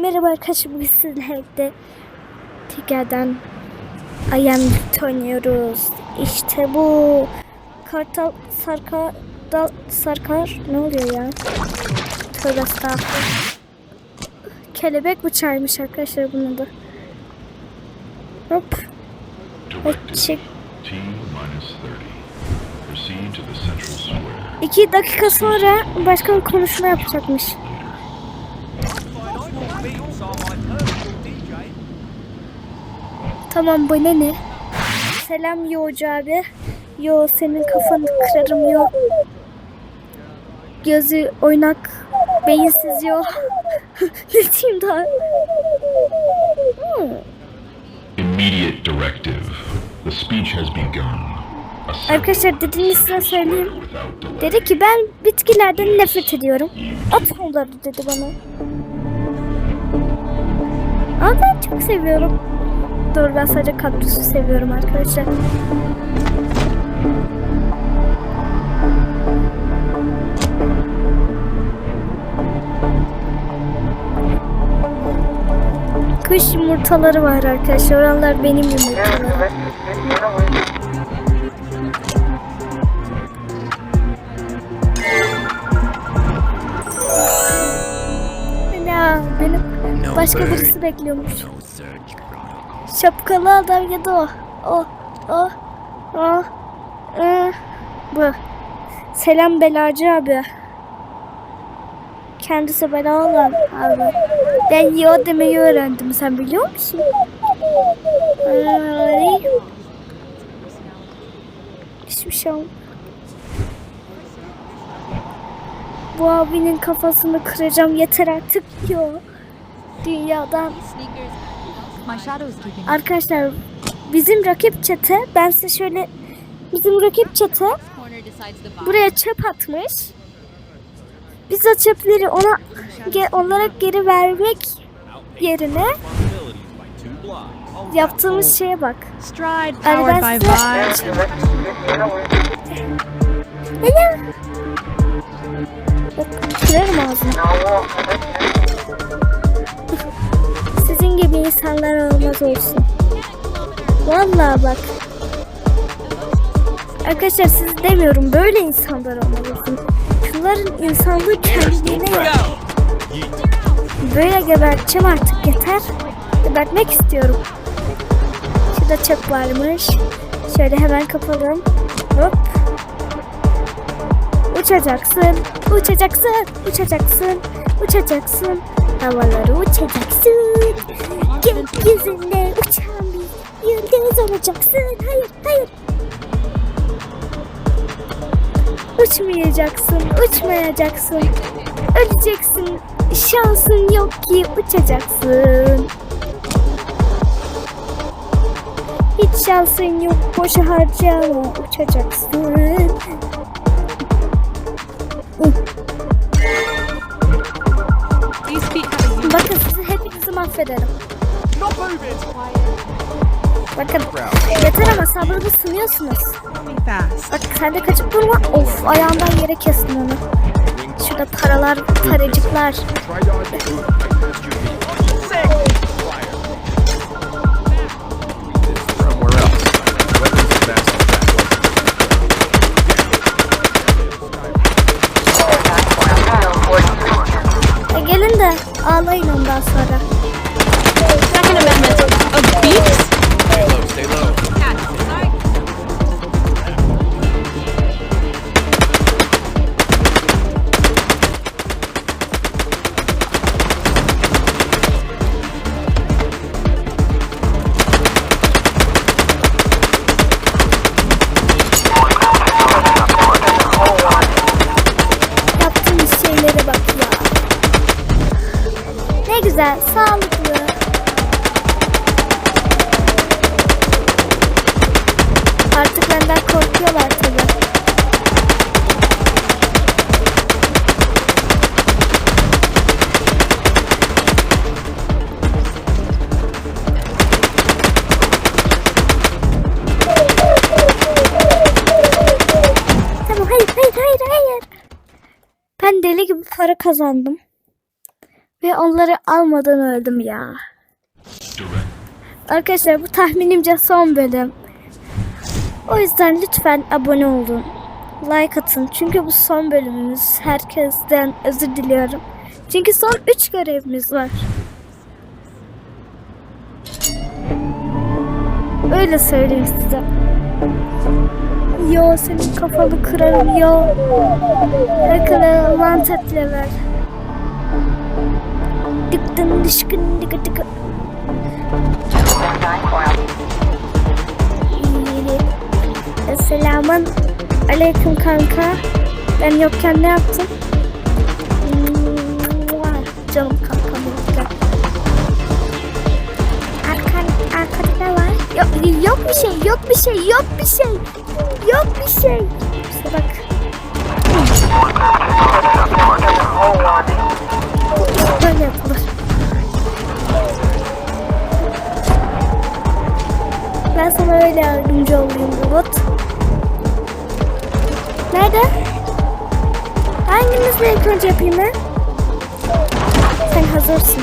Merhaba arkadaşlar bugün sizlerle birlikte tekrardan Ayam Birlikte oynuyoruz. İşte bu Kartal Sarkar Dal Sarkar ne oluyor ya? Tövbe estağfurullah. Kelebek bıçağıymış arkadaşlar bunun da. Hop. Açık. T minus 30. Proceed to the central square. İki dakika sonra başka bir konuşma yapacakmış. Tamam bu ne? Selam Yoğucu abi. Yo senin kafanı kırarım yo. Gözü oynak, beyinsiz yo. ne diyeyim daha? Hmm. Immediate directive. The speech has begun. Arkadaşlar dediğini size söyleyeyim. Dedi ki ben bitkilerden nefret ediyorum. At onları dedi bana. Ama ben çok seviyorum. Doğru ben sadece kaktüsü seviyorum arkadaşlar. Kuş yumurtaları var arkadaşlar. Oralar benim yumurtalarım. Ya benim başka birisi bekliyormuş. Şapkalı adam ya da o. O. O. O. Ee, bu. Selam Belacı abi. Kendisi bela olan abi. Ben yo demeyi öğrendim. Sen biliyor musun? Ay. Hiçbir şey olmadı. Bu abinin kafasını kıracağım yeter artık diyor. Dünyadan. Arkadaşlar bizim rakip çete ben size şöyle bizim rakip çete buraya çöp atmış. Biz o çöpleri ona ge- onlara geri vermek yerine yaptığımız şeye bak. Yani ben size... ya? Bak kırarım ağzını. Gibi insanlar olmaz olsun. Vallahi bak. Arkadaşlar siz demiyorum böyle insanlar olmaz olsun. Şunların insanlığı kendiliğine ya. Böyle geberteceğim artık yeter. Gebertmek istiyorum. Şurada çöp varmış. Şöyle hemen kapalım. Hop. Uçacaksın, uçacaksın, uçacaksın, uçacaksın. Havaları uçacaksın. Gökyüzünde uçan bir yıldız olacaksın. Hayır, hayır. Uçmayacaksın, uçmayacaksın. Öleceksin. Şansın yok ki uçacaksın. Hiç şansın yok boşa harcama uçacaksın. Mahvederim. Bakın yeter ama sabrımı sınıyorsunuz. Bak sen de kaçıp durma. Of ayağından yere kestim onu. Şurada paralar, paracıklar. Para kazandım. Ve onları almadan öldüm ya. Arkadaşlar bu tahminimce son bölüm. O yüzden lütfen abone olun. Like atın. Çünkü bu son bölümümüz. Herkesten özür diliyorum. Çünkü son 3 görevimiz var. Öyle söyleyeyim size. Yo senin kafanı kırarım yo. Yakala mantet level. Dıktın dışkın dıkı dıkı. Selamun aleyküm kanka. Ben yokken ne yaptın? Mua, Canım kankam yokken. Arkan, arkada ne var? Yok, yok bir şey, yok bir şey, yok bir şey. Yok bir şey. İşte bak. Böyle yapılır. Ben sana öyle yardımcı olayım robot. Nerede? Hanginizle ilk önce yapayım ben? Sen hazırsın.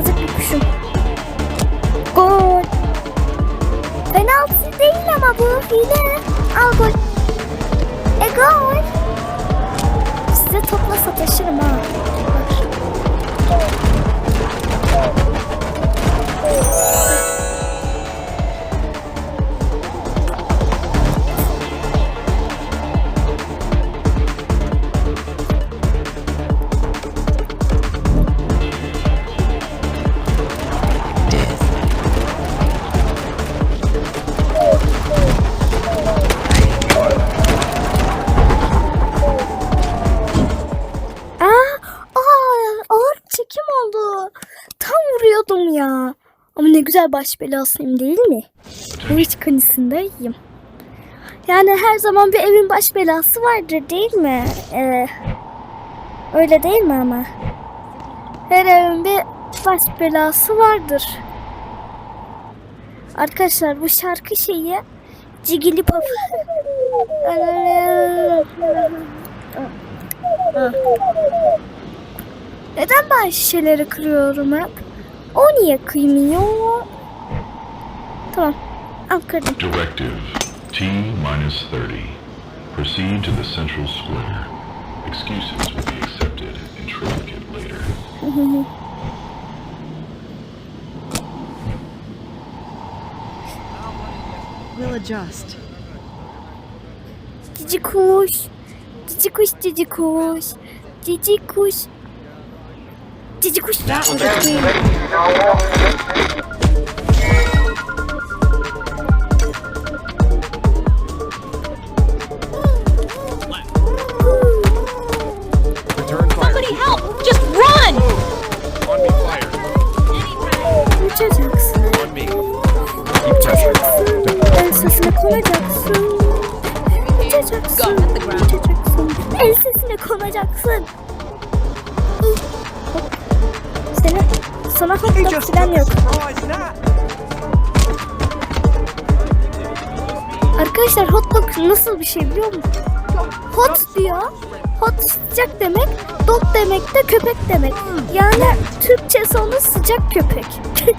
Nazik bir kuşum. Gol. Penaltı değil ama bu hile. Al gol. E gol. Size topla sataşırım ha. Bak. Güzel baş belasıyım değil mi? Hiç kanısındayım. Yani her zaman bir evin baş belası vardır değil mi? Ee, öyle değil mi ama? Her evin bir baş belası vardır. Arkadaşlar bu şarkı şeyi Cigili Pop. Neden ben şişeleri kırıyorum hep? O niye kıymıyor? Tamam. Al kırdım. Directive T minus 30. Proceed to the central square. Excuses will be accepted in triplicate later. We'll adjust. Cici kuş. Cici kuş, cici kuş. Cici kuş. Cici kuş. That was bir şey biliyor musun? Hot diyor. Hot sıcak demek. Dog demek de köpek demek. Yani Türkçesi onun sıcak köpek.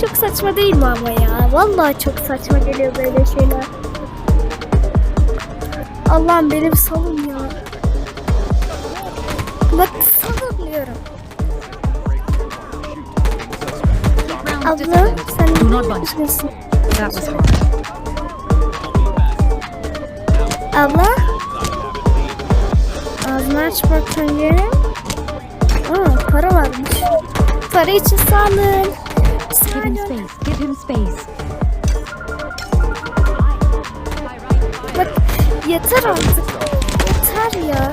çok saçma değil mi ama ya? Vallahi çok saçma geliyor böyle şeyler. Allah'ım beni bir salın ya. Bak salın diyorum. Abla sen ne düşünüyorsun? Abla? Ağzını aç bakayım. Aa, para varmış. Para için sağ olun. Sağ Give him space. Give him space. Bak yeter artık. Yeter ya.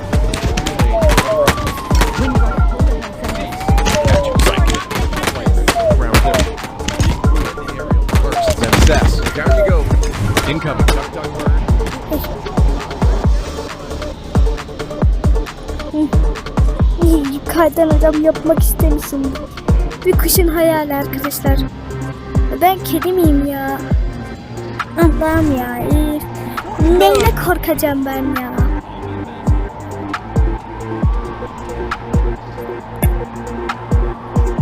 Round kardan adam yapmak istemişimdir. Bir kuşun hayali arkadaşlar. Ben kedi miyim ya? Allah'ım ya. Neyle korkacağım ben ya?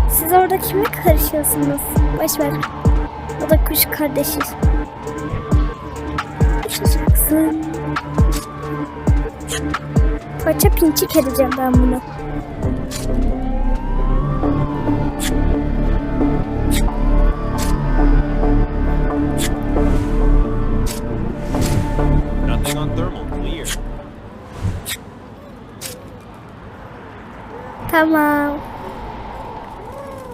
Siz orada kime karışıyorsunuz? Boş ver. O da kuş kardeşi. Uçacaksın. Paça pinçik edeceğim ben bunu. Tamam.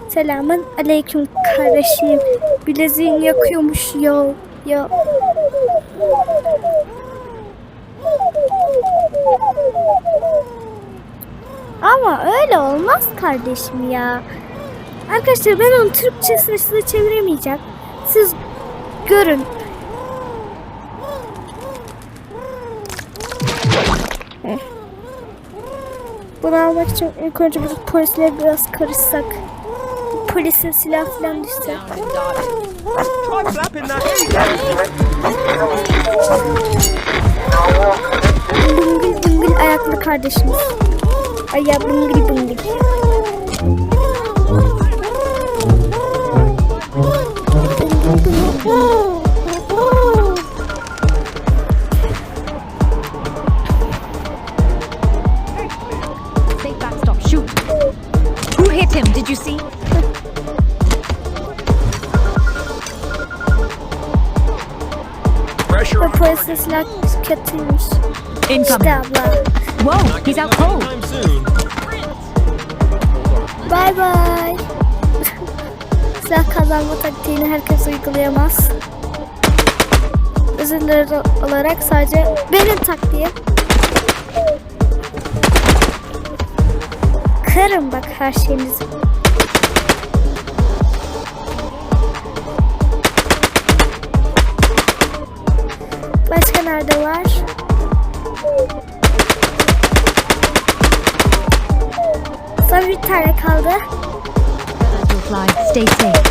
Selamın aleyküm kardeşim. Bileziğin yakıyormuş yo yo. Ama öyle olmaz kardeşim ya. Arkadaşlar ben onu Türkçesine size çeviremeyeceğim. Siz görün. Bunu almak için ilk önce biz polisle biraz karışsak. Polisin silah falan düşse. Bıngıl bıngıl ayaklı kardeşimiz. Ay ya bıngıl bıngıl. Did you see? Pressure Ve on polisin silah kötüymüş. Incoming. Abla. Whoa, he's out cold. Bay bay. silah kazanma taktiğini herkes uygulayamaz. Özürler olarak sadece benim taktiğim. Kırın bak her şeyinizi. Nerede var? Son bir tane kaldı. Stay safe.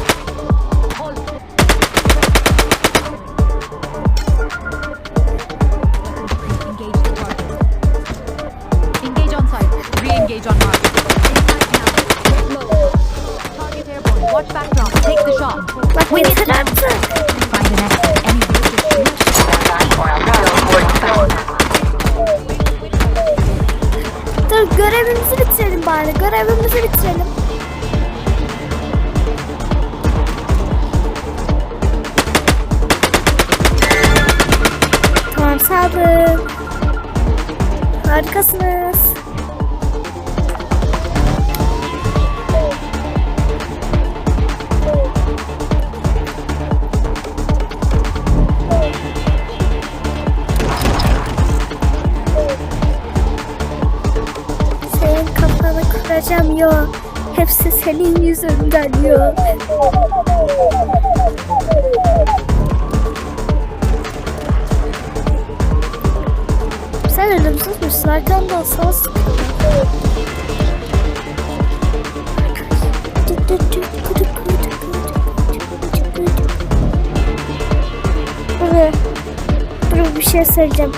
Engage the target. Görevimizi bitirelim. Tamam sağ olun. Harikasınız. Yo. Hepsi senin yüzünden yo. Sen ölümsüz müsün? Arkamdan sana sıkıyorum. Buraya, buraya bir şey söyleyeceğim.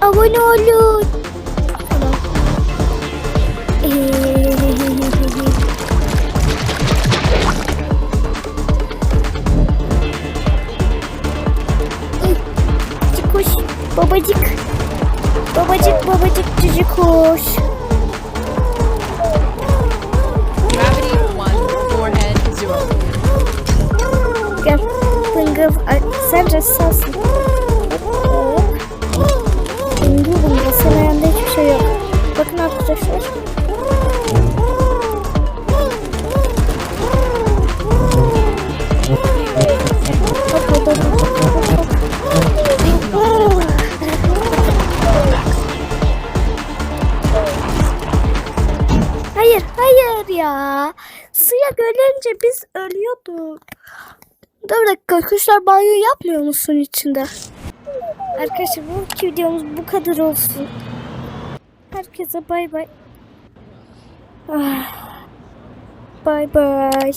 Abone olun. Babacık. Babacık, babacık, cici kuş. Gel. Bıngıl, ay, sen ressamsın. Hop. Bıngıl bıngıl, senin ayağında hiçbir şey yok. Bakın arkadaşlar. Görünce biz ölüyorduk. Dur dakika, kuşlar banyo yapmıyor musun içinde? Arkadaşlar bu videomuz bu kadar olsun. Herkese bay bay. Bay bay.